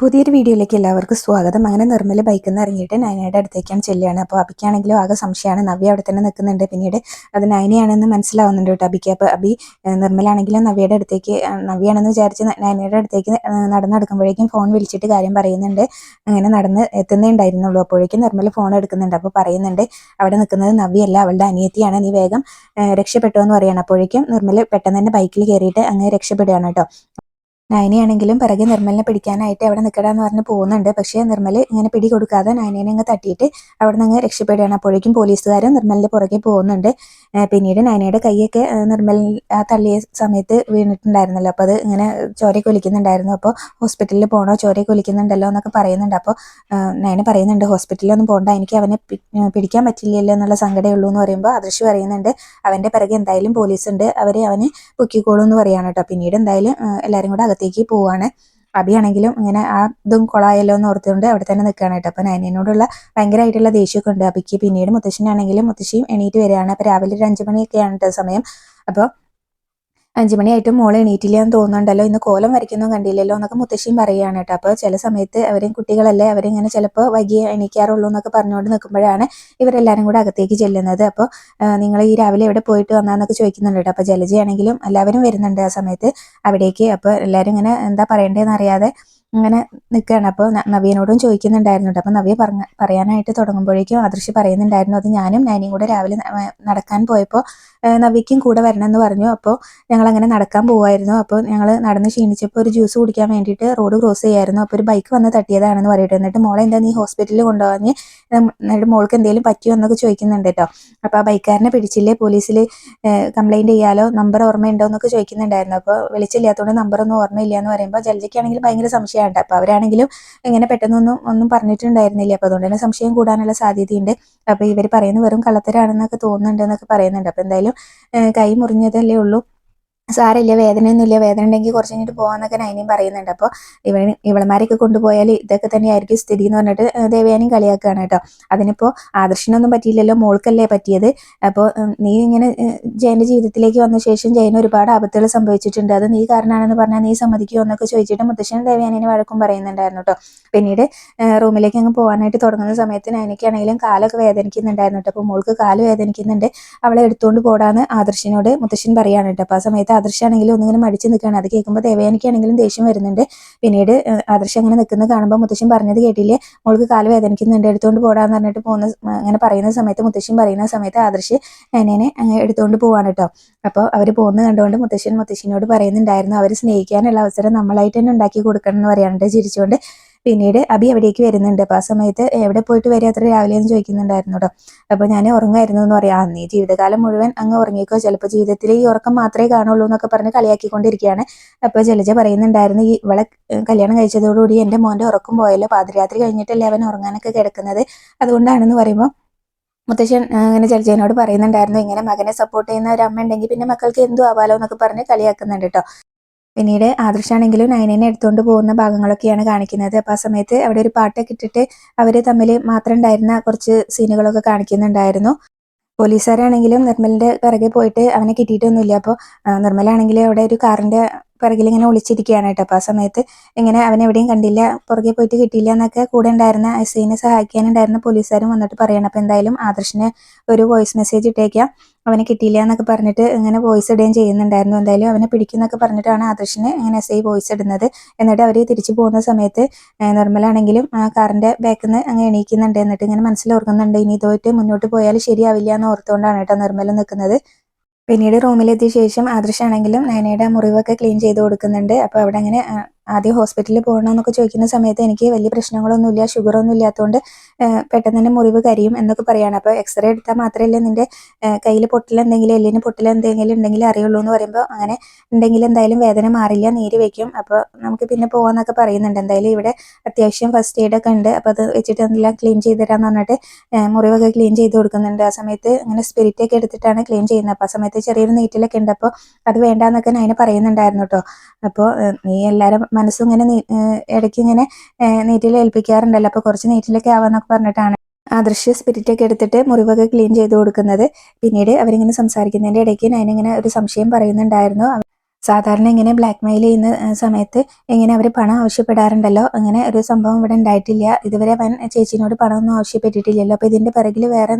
പുതിയൊരു വീഡിയോയിലേക്ക് എല്ലാവർക്കും സ്വാഗതം. അങ്ങനെ നിർമ്മല ബൈക്കിൽ ഇറങ്ങിയിട്ട് നയനയുടെ അടുത്തേക്കാണ് ചെല്ലുകയാണ്. അപ്പോൾ അബിക്കാണെങ്കിലും ആകെ സംശയമാണ്. നവ്യ അവിടെ തന്നെ നിൽക്കുന്നുണ്ട്. പിന്നീട് അത് നയനയാണെന്ന് മനസ്സിലാവുന്നുണ്ട് കേട്ടോ അബിക്ക്. അപ്പോൾ അബി നിർമ്മലാണെങ്കിലും നവ്യയുടെ അടുത്തേക്ക് നവ്യയാണെന്ന് വിചാരിച്ച് നയനയുടെ അടുത്തേക്ക് നടന്നെടുക്കുമ്പോഴേക്കും ഫോൺ വിളിച്ചിട്ട് കാര്യം പറയുന്നുണ്ട്. അങ്ങനെ നടന്ന് എത്തുന്നേ ഉണ്ടായിരുന്നുള്ളൂ അപ്പോഴേക്കും നിർമ്മല ഫോൺ എടുക്കുന്നുണ്ട്. അപ്പോൾ പറയുന്നുണ്ട് അവിടെ നിൽക്കുന്നത് നവ്യയല്ല. അവളുടെ അനിയത്തിയാണ്. നീ വേഗം രക്ഷപ്പെട്ടു എന്ന് പറയുകയാണ് അപ്പോഴേക്കും നിർമ്മല പെട്ടെന്ന് തന്നെ ബൈക്കിൽ കയറിയിട്ട് അങ്ങനെ രക്ഷപ്പെടുകയാണ് കേട്ടോ. നയനയാണെങ്കിലും പിറകെ നിർമ്മലിനെ പിടിക്കാനായിട്ട് അവിടെ നിൽക്കടാന്ന് പറഞ്ഞ് പോകുന്നുണ്ട്. പക്ഷേ നിർമ്മൽ ഇങ്ങനെ പിടി കൊടുക്കാതെ നയനേനെ അങ്ങ് തട്ടിയിട്ട് അവിടെ നിന്ന് അങ്ങ് രക്ഷപ്പെടുകയാണ്. അപ്പോഴേക്കും പോലീസുകാരും നിർമ്മലിന്റെ പുറകെ പോകുന്നുണ്ട്. പിന്നീട് നയനയുടെ കൈയൊക്കെ നിർമ്മൽ ആ തള്ളിയ സമയത്ത് വീണിട്ടുണ്ടായിരുന്നല്ലോ. അപ്പോൾ അത് ഇങ്ങനെ ചോരയെ കൊലിക്കുന്നുണ്ടായിരുന്നു. അപ്പോൾ ഹോസ്പിറ്റലിൽ പോകണോ ചോരയെ കൊലിക്കുന്നുണ്ടല്ലോ എന്നൊക്കെ പറയുന്നുണ്ട്. അപ്പോൾ നയന പറയുന്നുണ്ട് ഹോസ്പിറ്റലിലൊന്നും പോകണ്ട എനിക്ക് അവനെ പിടിക്കാൻ പറ്റില്ലല്ലോ എന്നുള്ള സങ്കടമേ ഉള്ളൂ എന്ന് പറയുമ്പോൾ അദൃശ്യ പറയുന്നുണ്ട്. അവന്റെ പിറകെ എന്തായാലും പോലീസുണ്ട്. അവരെ അവന് പൊക്കിക്കോളൂ എന്ന് പറയുകയാണ് കേട്ടോ. പിന്നീട് എന്തായാലും എല്ലാവരും കൂടെ അകത്തേക്ക് പോവാണ്. അബിയാണെങ്കിലും ഇങ്ങനെ ആ ഇതും കൊളായല്ലോ എന്ന് ഓർത്തുകൊണ്ട് അവിടെ തന്നെ നിൽക്കുകയാണ് കേട്ടോ. അപ്പോൾ നയനോടുള്ള ഭയങ്കരമായിട്ടുള്ള ദേഷ്യമൊക്കെ ഉണ്ട് അബിക്ക് പിന്നീട് മുത്തശ്ശനാണെങ്കിലും മുത്തശ്ശിയും എണീറ്റ് വരികയാണ്. അപ്പോൾ രാവിലെ ഒരു അഞ്ച് മണിയൊക്കെയാണ് കേട്ടോ സമയം. അപ്പോൾ അഞ്ച് മണിയായിട്ടും മോളെ എണീറ്റില്ല എന്ന് തോന്നുന്നുണ്ടല്ലോ. ഇന്ന് കോലം വരയ്ക്കുന്നു കണ്ടില്ലല്ലോ എന്നൊക്കെ മുത്തശ്ശിയും പറയുകയാണ് കേട്ടോ. അപ്പോൾ ചില സമയത്ത് അവരെയും കുട്ടികളല്ലേ അവരെ അവരിങ്ങനെ ചിലപ്പോൾ വൈകിയേ എണീക്കാറുള്ളൂ എന്നൊക്കെ പറഞ്ഞുകൊണ്ട് നിൽക്കുമ്പോഴാണ് ഇവരെല്ലാവരും കൂടെ അകത്തേക്ക് ചെല്ലുന്നത്. അപ്പോൾ നിങ്ങൾ ഈ രാവിലെ എവിടെ പോയിട്ട് വന്നാന്നൊക്കെ ചോദിക്കുന്നുണ്ട് കേട്ടോ. അപ്പോൾ ജലജയാണെങ്കിലും എല്ലാവരും വരുന്നുണ്ട് ആ സമയത്ത് അവിടേക്ക്. അപ്പോൾ എല്ലാവരും ഇങ്ങനെ എന്താ പറയേണ്ടതെന്ന് അറിയാതെ ഇങ്ങനെ നിൽക്കുകയാണ് അപ്പോൾ നവ്യനോടും ചോദിക്കുന്നുണ്ടായിരുന്നു അപ്പോൾ നവ്യ പറഞ്ഞ പറയാനായിട്ട് തുടങ്ങുമ്പോഴേക്കും അദൃശ്യ പറയുന്നുണ്ടായിരുന്നു അത് ഞാനും നാനിയും കൂടെ രാവിലെ നടക്കാൻ പോയപ്പോൾ നവ്യയ്ക്കും കൂടെ വരണമെന്ന് പറഞ്ഞു. അപ്പോൾ ഞങ്ങൾ അങ്ങനെ നടക്കാൻ പോവായിരുന്നു. അപ്പോൾ ഞങ്ങൾ നടന്ന് ക്ഷീണിച്ചപ്പോൾ ഒരു ജ്യൂസ് കുടിക്കാൻ വേണ്ടിയിട്ട് റോഡ് ക്രോസ് ചെയ്യായിരുന്നു. അപ്പോൾ ഒരു ബൈക്ക് വന്ന് തട്ടിയതാണെന്ന് പറയട്ടെ. എന്നിട്ട് മോളെ എന്താ നീ ഹോസ്പിറ്റലിൽ കൊണ്ടുപോകാൻ എന്നിട്ട് മോൾക്ക് എന്തെങ്കിലും പറ്റിയോ എന്നൊക്കെ ചോദിക്കുന്നുണ്ട് കേട്ടോ അപ്പോൾ ആ ബൈക്കാരനെ പിടിച്ചില്ലേ പോലീസിൽ കംപ്ലൈന്റ് ചെയ്യാലോ നമ്പർ ഓർമ്മയുണ്ടോ എന്നൊക്കെ ചോദിക്കുന്നുണ്ടായിരുന്നു. അപ്പോൾ വിളിച്ചില്ലാത്തതുകൊണ്ട് നമ്പറൊന്നും ഓർമ്മയില്ല എന്ന് പറയുമ്പോൾ ജലജയ്ക്കാണെങ്കിൽ ഭയങ്കര സംശയമുണ്ട് അപ്പോൾ അവരാണെങ്കിലും ഇങ്ങനെ പെട്ടെന്നൊന്നും ഒന്നും പറഞ്ഞിട്ടുണ്ടായിരുന്നില്ല. അപ്പോൾ അതുകൊണ്ട് തന്നെ സംശയം കൂടാനുള്ള സാധ്യതയുണ്ട്. അപ്പോൾ ഇവർ പറയുന്നത് വെറും കള്ളത്തരാണെന്നൊക്കെ തോന്നുന്നുണ്ടെന്നൊക്കെ പറയുന്നുണ്ട്. അപ്പോൾ എന്തായാലും കൈ മുറിഞ്ഞതല്ലേ ഉള്ളൂ. സാരമില്ല വേദനയൊന്നുമില്ല. വേദന ഉണ്ടെങ്കിൽ കുറച്ച് കഴിഞ്ഞിട്ട് പോകാമെന്നൊക്കെ നൈനിയും പറയുന്നുണ്ട്. അപ്പോൾ ഇവ ഇവളമാരെയൊക്കെ കൊണ്ടുപോയാൽ ഇതൊക്കെ തന്നെയായിരിക്കും സ്ഥിതി എന്ന് പറഞ്ഞിട്ട് ദേവയാനും കളിയാക്കുകയാണ് കേട്ടോ. അതിനിപ്പോൾ ആദർശനൊന്നും പറ്റിയില്ലല്ലോ മോൾക്കല്ലേ പറ്റിയത്. അപ്പോൾ നീ ഇങ്ങനെ ജയന്റെ ജീവിതത്തിലേക്ക് വന്ന ശേഷം ജയന് ഒരുപാട് ആപത്തുകൾ സംഭവിച്ചിട്ടുണ്ട്. അത് നീ കാരണമാണെന്ന് പറഞ്ഞാൽ നീ സമ്മതിക്കുമോ എന്നൊക്കെ ചോദിച്ചിട്ട് മുത്തശ്ശൻ ദേവയാനിനെ വഴക്കും പറയുന്നുണ്ടായിരുന്നു കേട്ടോ. പിന്നീട് റൂമിലേക്ക് അങ്ങ് പോകാനായിട്ട് തുടങ്ങുന്ന സമയത്ത് നൈനയ്ക്കാണെങ്കിലും കാലൊക്കെ വേദനിക്കുന്നുണ്ടായിരുന്നു കേട്ടോ. അപ്പോൾ മോൾക്ക് കാൽ വേദനിക്കുന്നുണ്ട്. അവളെ എടുത്തുകൊണ്ട് പോടാന്ന് ആദർശനോട് മുത്തശ്ശൻ പറയുകയാണ് കേട്ടോ. അപ്പോൾ ആ സമയത്ത് ആദർശാണെങ്കിലും ഒന്നിങ്ങനെ മടിച്ച് നിൽക്കുകയാണ്. അത് കേൾക്കുമ്പോൾ ദേവയാനിക്കാണെങ്കിലും ദേഷ്യം വരുന്നുണ്ട്. പിന്നീട് ആദർശ് അങ്ങനെ നിൽക്കുന്നത് കാണുമ്പോൾ മുത്തശ്ശൻ പറഞ്ഞത് കേട്ടില്ലേ? മോൾക്ക് കാൽ വേദനിക്കുന്നുണ്ട് എടുത്തുകൊണ്ട് പോടാന്ന് പറഞ്ഞിട്ട് പോകുന്ന അങ്ങനെ പറയുന്ന സമയത്ത് മുത്തശ്ശൻ പറയുന്ന സമയത്ത് ആദർശ് അങ്ങനെ എടുത്തുകൊണ്ട് പോവാണ് കേട്ടോ അപ്പോൾ അവർ പോകുന്നത് കണ്ടുകൊണ്ട് മുത്തശ്ശൻ മുത്തശ്ശിനോട് പറയുന്നുണ്ടായിരുന്നു അവർ സ്നേഹിക്കാനുള്ള അവസരം നമ്മളായിട്ട് തന്നെ ഉണ്ടാക്കി കൊടുക്കണം എന്ന് പറയാനുണ്ട് ചിരിച്ചുകൊണ്ട്. പിന്നീട് അബി അവിടേക്ക് വരുന്നുണ്ട്? അപ്പോൾ ആ സമയത്ത് എവിടെ പോയിട്ട് വരിക അത്ര രാവിലെ എന്ന് ചോദിക്കുന്നുണ്ടായിരുന്നു കേട്ടോ അപ്പോൾ ഞാൻ ഉറങ്ങായിരുന്നു എന്ന് പറയാം. "ആ, നീ ജീവിതകാലം മുഴുവൻ അങ്ങ് ഉറങ്ങിക്കോ. ചിലപ്പോൾ ജീവിതത്തിൽ ഈ ഉറക്കം മാത്രമേ കാണുള്ളൂ എന്നൊക്കെ പറഞ്ഞ് കളിയാക്കിക്കൊണ്ടിരിക്കുകയാണ് അപ്പോൾ ജലജ പറയുന്നുണ്ടായിരുന്നു ഈ ഇവളെ കല്യാണം കഴിച്ചതോടുകൂടി എന്റെ മോന്റെ ഉറക്കം പോയല്ലോ. പാതിരാത്രി കഴിഞ്ഞിട്ടല്ലേ അവൻ ഉറങ്ങാനൊക്കെ കിടക്കുന്നത്. അതുകൊണ്ടാണെന്ന് പറയുമ്പോൾ മുത്തശ്ശൻ ഇങ്ങനെ ജലജയനോട് പറയുന്നുണ്ടായിരുന്നു ഇങ്ങനെ മകനെ സപ്പോർട്ട് ചെയ്യുന്ന ഒരു അമ്മ ഉണ്ടെങ്കിൽ പിന്നെ മക്കൾക്ക് എന്തു ആവാലോ എന്നൊക്കെ പറഞ്ഞ് കളിയാക്കുന്നുണ്ട് കേട്ടോ പിന്നീട് ആദർശാണെങ്കിലും നയനേനെ എടുത്തുകൊണ്ട് പോകുന്ന ഭാഗങ്ങളൊക്കെയാണ് കാണിക്കുന്നത്. അപ്പോൾ ആ സമയത്ത് അവിടെ ഒരു പാട്ടൊക്കെ ഇട്ടിട്ട് അവർ തമ്മിൽ മാത്രം ഉണ്ടായിരുന്ന കുറച്ച് സീനുകളൊക്കെ കാണിക്കുന്നുണ്ടായിരുന്നു. പോലീസുകാരാണെങ്കിലും നിർമ്മലിന്റെ പിറകെ പോയിട്ട് അവനെ കിട്ടിയിട്ടൊന്നുമില്ല. അപ്പോൾ നിർമ്മലാണെങ്കിൽ അവിടെ ഒരു കാറിന്റെ പിറകിൽ ഇങ്ങനെ ഒളിച്ചിരിക്കുകയാണ് കേട്ടോ. അപ്പോൾ ആ സമയത്ത് ഇങ്ങനെ അവൻ എവിടെയും കണ്ടില്ല പുറകെ പോയിട്ട് കിട്ടിയില്ല എന്നൊക്കെ കൂടെ ഉണ്ടായിരുന്ന എസ്ഐനെ സഹായിക്കാനുണ്ടായിരുന്ന പോലീസുകാരും വന്നിട്ട് പറയണം. അപ്പോൾ എന്തായാലും ആദർശിന് ഒരു വോയിസ് മെസ്സേജ് ഇട്ടേക്കാം. അവനെ കിട്ടിയില്ല എന്നൊക്കെ പറഞ്ഞിട്ട് ഇങ്ങനെ വോയിസ് ഇടുകയും ചെയ്യുന്നുണ്ടായിരുന്നു. എന്തായാലും അവനെ പിടിക്കുന്നൊക്കെ പറഞ്ഞിട്ടാണ് ആദർശിന് ഇങ്ങനെ എസ് ഐ വോയിസ് ഇടുന്നത്. എന്നിട്ട് അവർ തിരിച്ചു പോകുന്ന സമയത്ത് നിർമ്മലാണെങ്കിലും ആ കാറിന്റെ ബാക്കിൽ നിന്ന് അങ്ങ് എണീക്കുന്നുണ്ട്. എന്നിട്ട് ഇങ്ങനെ മനസ്സിലോർക്കുന്നുണ്ട് ഇനി ഇതുമായിട്ട് മുന്നോട്ട് പോയാൽ ശരിയാവില്ല എന്ന് ഓർത്തുകൊണ്ടാണ് കേട്ടോ നിർമ്മല നിൽക്കുന്നത്. പിന്നീട് റൂമിലെത്തിയ ശേഷം ആദർശാണെങ്കിലും നയനയുടെ മുറിവൊക്കെ ക്ലീൻ ചെയ്ത് കൊടുക്കുന്നുണ്ട്. അപ്പോൾ അവിടെ അങ്ങനെ ആദ്യം ഹോസ്പിറ്റലിൽ പോകണമെന്നൊക്കെ ചോദിക്കുന്ന സമയത്ത് എനിക്ക് വലിയ പ്രശ്നങ്ങളൊന്നുമില്ല ഷുഗറൊന്നും ഇല്ലാത്തതുകൊണ്ട് പെട്ടെന്ന് തന്നെ മുറിവ് കരിയും എന്നൊക്കെ പറയാണ്. അപ്പോൾ എക്സ്റേ എടുത്താൽ മാത്രമല്ലേ നിന്റെ കയ്യിൽ പൊട്ടൽ എന്തെങ്കിലും എല്ലിന് പൊട്ടൽ എന്തെങ്കിലും ഉണ്ടെങ്കിൽ അറിയുള്ളൂ എന്ന് പറയുമ്പോൾ അങ്ങനെ ഉണ്ടെങ്കിൽ എന്തായാലും വേദന മാറില്ല നീര് വയ്ക്കും. അപ്പോൾ നമുക്ക് പിന്നെ പോകാമെന്നൊക്കെ പറയുന്നുണ്ട്. എന്തായാലും ഇവിടെ അത്യാവശ്യം ഫസ്റ്റ് എയ്ഡ് ഒക്കെ ഉണ്ട്. അപ്പോൾ അത് വെച്ചിട്ട് എല്ലാം ക്ലീൻ ചെയ്ത് തരാമെന്ന് പറഞ്ഞിട്ട് മുറിവൊക്കെ ക്ലീൻ ചെയ്ത് കൊടുക്കുന്നുണ്ട്. ആ സമയത്ത് അങ്ങനെ സ്പിരിറ്റ് ഒക്കെ എടുത്തിട്ടാണ് ക്ലീൻ ചെയ്യുന്നത്. അപ്പോൾ ആ സമയത്ത് ചെറിയൊരു നീറ്റിലൊക്കെ ഉണ്ട്. അപ്പോൾ അത് വേണ്ടാന്നൊക്കെ നയന പറയുന്നുണ്ടായിരുന്നു കേട്ടോ. അപ്പോൾ നീ എല്ലാവരും മനസ്സും ഇങ്ങനെ ഇടയ്ക്ക് ഇങ്ങനെ നീറ്റിൽ ഏൽപ്പിക്കാറുണ്ടല്ലോ. അപ്പോൾ കുറച്ച് നീറ്റിലൊക്കെ ആവാന്നൊക്കെ പറഞ്ഞിട്ടാണ് അദൃശ്യ സ്പിരിറ്റ് ഒക്കെ എടുത്തിട്ട് മുറിവൊക്കെ ക്ലീൻ ചെയ്ത് കൊടുക്കുന്നത്. പിന്നീട് അവരിങ്ങനെ സംസാരിക്കുന്നതിന്റെ ഇടയ്ക്ക് ഞാനിങ്ങനെ ഒരു സംശയം പറയുന്നുണ്ടായിരുന്നു. സാധാരണ ഇങ്ങനെ ബ്ലാക്ക് മെയിൽ ചെയ്യുന്ന സമയത്ത് ഇങ്ങനെ അവർ പണം ആവശ്യപ്പെടാറുണ്ടല്ലോ. അങ്ങനെ ഒരു സംഭവം ഇവിടെ ഉണ്ടായിട്ടില്ല. ഇതുവരെ വൻ ചേച്ചിനോട് പണമൊന്നും ആവശ്യപ്പെട്ടിട്ടില്ലല്ലോ. അപ്പോൾ ഇതിന്റെ പിറകിൽ വേറെ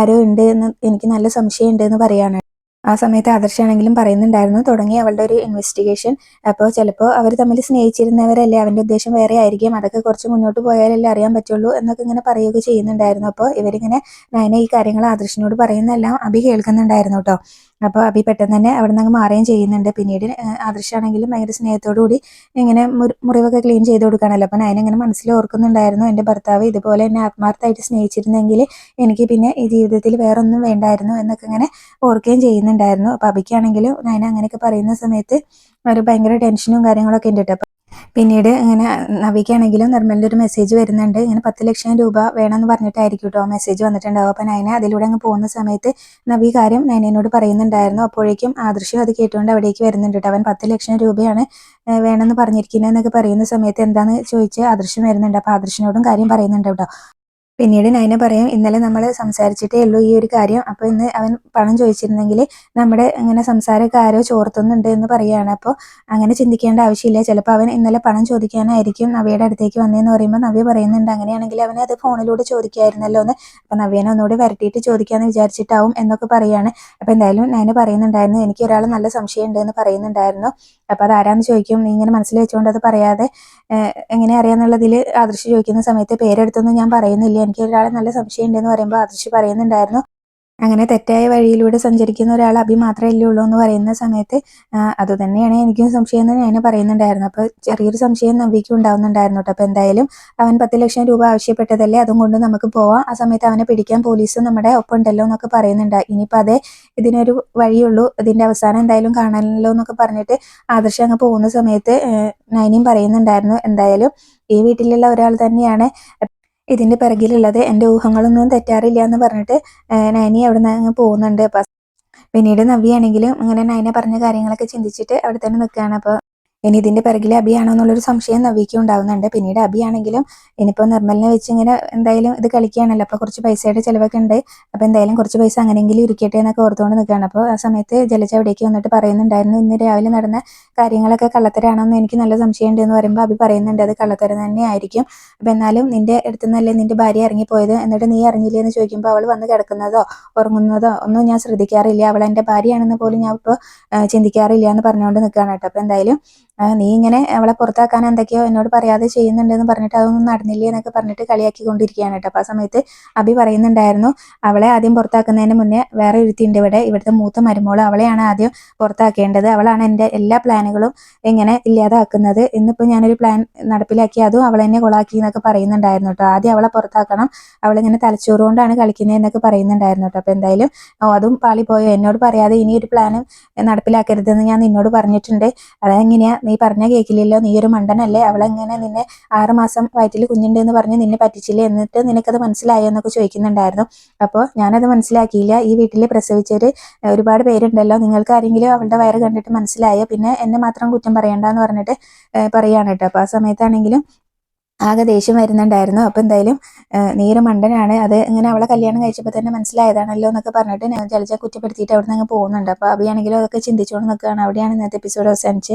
ആരോ ഉണ്ട് എന്ന് എനിക്ക് നല്ല സംശയം ഉണ്ട് എന്ന് പറയാണ്. ആ സമയത്ത് ആദർശാണെങ്കിലും പറയുന്നുണ്ടായിരുന്നു. തുടങ്ങി അവളുടെ ഒരു ഇൻവെസ്റ്റിഗേഷൻ അപ്പോൾ ചിലപ്പോൾ അവർ തമ്മിൽ സ്നേഹിച്ചിരുന്നവരല്ലേ? അവന്റെ ഉദ്ദേശം വേറെ ആയിരിക്കും. അതൊക്കെ കുറച്ച് മുന്നോട്ട് പോയാലല്ലേ അറിയാൻ പറ്റുള്ളൂ എന്നൊക്കെ ഇങ്ങനെ പറയുകയൊക്കെ ചെയ്യുന്നുണ്ടായിരുന്നു. അപ്പോൾ ഇവരിങ്ങനെ നയന ഈ കാര്യങ്ങൾ ആദർശിനോട് പറയുന്നതെല്ലാം അഭി കേൾക്കുന്നുണ്ടായിരുന്നു കേട്ടോ. അപ്പോൾ അബി പെട്ടെന്ന് തന്നെ അവിടെ നിന്ന് മാറുകയും ചെയ്യുന്നുണ്ട്. പിന്നീട് ആദർശാണെങ്കിലും ഭയങ്കര സ്നേഹത്തോടു കൂടി ഇങ്ങനെ മുറിവൊക്കെ ക്ലീൻ ചെയ്ത് കൊടുക്കുകയാണല്ലോ. അപ്പോൾ ഞാൻ ഇങ്ങനെ മനസ്സിൽ ഓർക്കുന്നുണ്ടായിരുന്നു എന്റെ ഭർത്താവ് ഇതുപോലെ എന്നെ ആത്മാർത്ഥമായിട്ട് സ്നേഹിച്ചിരുന്നെങ്കിൽ എനിക്ക് പിന്നെ ഈ ജീവിതത്തിൽ വേറൊന്നും വേണ്ടായിരുന്നു എന്നൊക്കെ ഇങ്ങനെ ഓർക്കുകയും ചെയ്യുന്നുണ്ടായിരുന്നു. അപ്പോൾ അബിക്കാണെങ്കിലും ഞാൻ അങ്ങനെയൊക്കെ പറയുന്ന സമയത്ത് ഒരു ഭയങ്കര ടെൻഷനും കാര്യങ്ങളൊക്കെ ഉണ്ട് കേട്ടോ. പിന്നീട് ഇങ്ങനെ നവിക്കാണെങ്കിലും നിർമ്മലിന്റെ ഒരു മെസ്സേജ് വരുന്നുണ്ട്. ഇങ്ങനെ പത്ത് ലക്ഷം രൂപ വേണമെന്ന് പറഞ്ഞിട്ടായിരിക്കും കേട്ടോ മെസ്സേജ് വന്നിട്ടുണ്ടാവും അപ്പോൾ നയന അതിലൂടെ അങ്ങ് പോകുന്ന സമയത്ത് നവി കാര്യം നയനയോട് പറയുന്നുണ്ടായിരുന്നു. അപ്പോഴേക്കും ആദർശം അത് കേട്ടുകൊണ്ട് അവിടേക്ക് വരുന്നുണ്ട് കേട്ടോ അവൻ പത്ത് ലക്ഷം രൂപയാണ് വേണമെന്ന് പറഞ്ഞിരിക്കുന്നത് എന്നൊക്കെ പറയുന്ന സമയത്ത് എന്താണെന്ന് ചോദിച്ച് ആദർശം വരുന്നുണ്ട്. അപ്പോൾ ആദർശനോടും കാര്യം പറയുന്നുണ്ട് കേട്ടോ പിന്നീട് നയന പറയും ഇന്നലെ നമ്മൾ സംസാരിച്ചിട്ടേ ഉള്ളൂ ഈ ഒരു കാര്യം. അപ്പോൾ ഇന്ന് അവൻ പണം ചോദിച്ചിരുന്നെങ്കിൽ നമ്മുടെ ഇങ്ങനെ സംസാരമൊക്കെ ആരോ ചോർത്തുന്നുണ്ട് എന്ന് പറയുകയാണ് അപ്പോൾ അങ്ങനെ ചിന്തിക്കേണ്ട ആവശ്യമില്ല. ചിലപ്പോൾ അവൻ ഇന്നലെ പണം ചോദിക്കാനായിരിക്കും നവ്യയുടെ അടുത്തേക്ക് വന്നതെന്ന് പറയുമ്പോൾ നവ്യ പറയുന്നുണ്ട് അങ്ങനെയാണെങ്കിൽ അവനെ അത് ഫോണിലൂടെ ചോദിക്കായിരുന്നല്ലോ എന്ന്. അപ്പോൾ നവ്യനെ ഒന്നുകൂടി വരട്ടിയിട്ട് ചോദിക്കാമെന്ന് വിചാരിച്ചിട്ടാവും എന്നൊക്കെ പറയുകയാണ് അപ്പോൾ എന്തായാലും നയന പറയുന്നുണ്ടായിരുന്നു എനിക്ക് ഒരാൾ നല്ല സംശയം ഉണ്ട് എന്ന് പറയുന്നുണ്ടായിരുന്നു. അപ്പോൾ അത് ആരാന്ന് ചോദിക്കും നീ ഇങ്ങനെ മനസ്സിൽ വെച്ചുകൊണ്ട് അത് പറയാതെ എങ്ങനെ അറിയാന്നുള്ളതിൽ ആദർശ് ചോദിക്കുന്ന സമയത്ത് പേരെടുത്തൊന്നും ഞാൻ പറയുന്നില്ല എനിക്ക് ഒരാളെ നല്ല സംശയം ഉണ്ടെന്ന് പറയുമ്പോൾ ആദർശ് പറയുന്നുണ്ടായിരുന്നു. അങ്ങനെ തെറ്റായ വഴിയിലൂടെ സഞ്ചരിക്കുന്ന ഒരാൾ അഭി മാത്രമല്ലേ ഉള്ളൂ എന്ന് പറയുന്ന സമയത്ത് അതുതന്നെയാണ് അത് തന്നെയാണ് എനിക്കും സംശയം എന്ന് ഞാൻ പറയുന്നുണ്ടായിരുന്നു. അപ്പോൾ ചെറിയൊരു സംശയം നമ്പിക്കും ഉണ്ടാവുന്നുണ്ടായിരുന്നു കേട്ടോ. അപ്പോൾ എന്തായാലും അവൻ പത്ത് ലക്ഷം രൂപ ആവശ്യപ്പെട്ടതല്ലേ? അതും കൊണ്ട് നമുക്ക് പോവാം. ആ സമയത്ത് അവനെ പിടിക്കാൻ പോലീസും നമ്മുടെ ഒപ്പം ഉണ്ടല്ലോ എന്നൊക്കെ പറയുന്നുണ്ട്. ഇനിയിപ്പോൾ അതേ ഇതിനൊരു വഴിയുള്ളൂ. ഇതിന്റെ അവസാനം എന്തായാലും കാണാനല്ലോ എന്നൊക്കെ പറഞ്ഞിട്ട് ആദർശം അങ്ങ് പോകുന്ന സമയത്ത് നൈനിയും പറയുന്നുണ്ടായിരുന്നു. എന്തായാലും ഈ വീട്ടിലുള്ള ഒരാൾ തന്നെയാണ്. ഇതിന്റെ പിറകിലുള്ളത് എന്റെ ഊഹങ്ങളൊന്നും തെറ്റാറില്ല എന്ന് പറഞ്ഞിട്ട് നൈനി അവിടെ നിന്ന് പോകുന്നുണ്ട്. പിന്നീട് നവ്യാണെങ്കിലും ഇങ്ങനെ നൈന പറഞ്ഞ കാര്യങ്ങളൊക്കെ ചിന്തിച്ചിട്ട് അവിടെ തന്നെ നിൽക്കുകയാണ്. അപ്പോൾ ഇനി ഇതിന്റെ പിറകിൽ അബിയാണോ എന്നുള്ളൊരു സംശയം നവ്യയ്ക്ക് ഉണ്ടാവുന്നുണ്ട് പിന്നീട് അബിയാണെങ്കിലും ഇനിയിപ്പോൾ നിർമ്മലിനെ വെച്ച് ഇങ്ങനെ എന്തായാലും ഇത് കളിക്കുകയാണല്ലോ. അപ്പോൾ കുറച്ച് പൈസയുടെ ചിലവൊക്കെ ഉണ്ട്. അപ്പോൾ എന്തായാലും കുറച്ച് പൈസ അങ്ങനെയെങ്കിലും ഇരിക്കട്ടെ എന്നൊക്കെ ഓർത്തുകൊണ്ട് നിൽക്കുകയാണ്. അപ്പോൾ ആ സമയത്ത് ജലജ അവിടേക്ക് വന്നിട്ട് പറയുന്നുണ്ടായിരുന്നു ഇന്ന് രാവിലെ നടന്ന കാര്യങ്ങളൊക്കെ കള്ളത്തരാണെന്ന് എനിക്ക് നല്ല സംശയമുണ്ട് എന്ന് പറയുമ്പോൾ അബി പറയുന്നുണ്ട് അത് കള്ളത്തരം തന്നെ ആയിരിക്കും. അപ്പോൾ എന്നാലും നിന്റെ അടുത്ത് നിന്നല്ലേ നിന്റെ ഭാര്യ ഇറങ്ങിപ്പോയത്? എന്നിട്ട് നീ അറിഞ്ഞില്ലേ? എന്ന് ചോദിക്കുമ്പോൾ അവൾ വന്ന് കിടക്കുന്നതോ ഉറങ്ങുന്നതോ ഒന്നും ഞാൻ ശ്രദ്ധിക്കാറില്ല. അവൾ എന്റെ ഭാര്യയാണെന്ന് പോലും ഞാൻ ഇപ്പോൾ ചിന്തിക്കാറില്ല എന്ന് പറഞ്ഞുകൊണ്ട് നിൽക്കുകയാണ് കേട്ടോ. അപ്പോൾ എന്തായാലും നീ ഇങ്ങനെ അവളെ പുറത്താക്കാൻ എന്തൊക്കെയോ എന്നോട് പറയാതെ ചെയ്യുന്നുണ്ടെന്ന് പറഞ്ഞിട്ട് അതൊന്നും നടന്നില്ലേ എന്നൊക്കെ പറഞ്ഞിട്ട് കളിയാക്കിക്കൊണ്ടിരിക്കുകയാണ് കേട്ടോ. അപ്പോൾ ആ സമയത്ത് അബി പറയുന്നുണ്ടായിരുന്നു അവളെ ആദ്യം പുറത്താക്കുന്നതിന് മുന്നേ വേറെ ഒരുത്തിയുണ്ട് ഇവിടെ. ഇവിടുത്തെ മൂത്ത മരുമോൾ അവളെയാണ് ആദ്യം പുറത്താക്കേണ്ടത്. അവളാണ് എന്റെ എല്ലാ പ്ലാനുകളും ഇങ്ങനെ ഇല്ലാതാക്കുന്നത്. ഇന്നിപ്പോൾ ഞാനൊരു പ്ലാൻ നടപ്പിലാക്കി അതും അവൾ എന്നെ കൊളാക്കി എന്നൊക്കെ പറയുന്നുണ്ടായിരുന്നു കേട്ടോ. ആദ്യം അവളെ പുറത്താക്കണം. അവളിങ്ങനെ തലച്ചോറ് കൊണ്ടാണ് കളിക്കുന്നത് എന്നൊക്കെ പറയുന്നുണ്ടായിരുന്നു കേട്ടോ. അപ്പോൾ എന്തായാലും അതും പാളിപ്പോയോ? എന്നോട് പറയാതെ ഇനി ഒരു പ്ലാനും നടപ്പിലാക്കരുതെന്ന് ഞാൻ നിന്നോട് പറഞ്ഞിട്ടുണ്ട്. അതെങ്ങനെയാ നീ പറഞ്ഞ കേക്കില്ലല്ലോ നീ ഒരു മണ്ടനല്ലേ അവളെങ്ങനെ നിന്നെ ആറുമാസം വയറ്റിൽ കുഞ്ഞുണ്ട് എന്ന് പറഞ്ഞ് നിന്നെ പറ്റിച്ചില്ലേ എന്നിട്ട് നിനക്കത് മനസ്സിലായോ എന്നൊക്കെ ചോദിക്കുന്നുണ്ടായിരുന്നു. അപ്പോൾ ഞാനത് മനസ്സിലാക്കിയില്ല. ഈ വീട്ടിൽ പ്രസവിച്ചവർ ഒരുപാട് പേരുണ്ടല്ലോ. നിങ്ങൾക്ക് ആരെങ്കിലും അവളുടെ വയറ് കണ്ടിട്ട് മനസ്സിലായോ? പിന്നെ എന്നെ മാത്രം കുറ്റം പറയണ്ട എന്ന് പറഞ്ഞിട്ട് പറയാണ് കേട്ടോ. അപ്പോൾ ആ സമയത്താണെങ്കിലും ആകെ ദേഷ്യം വരുന്നുണ്ടായിരുന്നു. അപ്പോൾ എന്തായാലും നീര് മണ്ടനാണ്. അത് ഇങ്ങനെ അവളെ കല്യാണം കഴിച്ചപ്പോൾ തന്നെ മനസ്സിലായതാണല്ലോ എന്നൊക്കെ പറഞ്ഞിട്ട് ജലജ കുറ്റപ്പെടുത്തിയിട്ട് അവിടെ നിന്ന് പോകുന്നുണ്ട്. അപ്പോൾ അഭിയാണെങ്കിലും അതൊക്കെ ചിന്തിച്ചുകൊണ്ട് നിൽക്കുകയാണ്. അവിടെയാണ് ഇന്നത്തെ എപ്പിസോഡ് അവസാനിച്ച്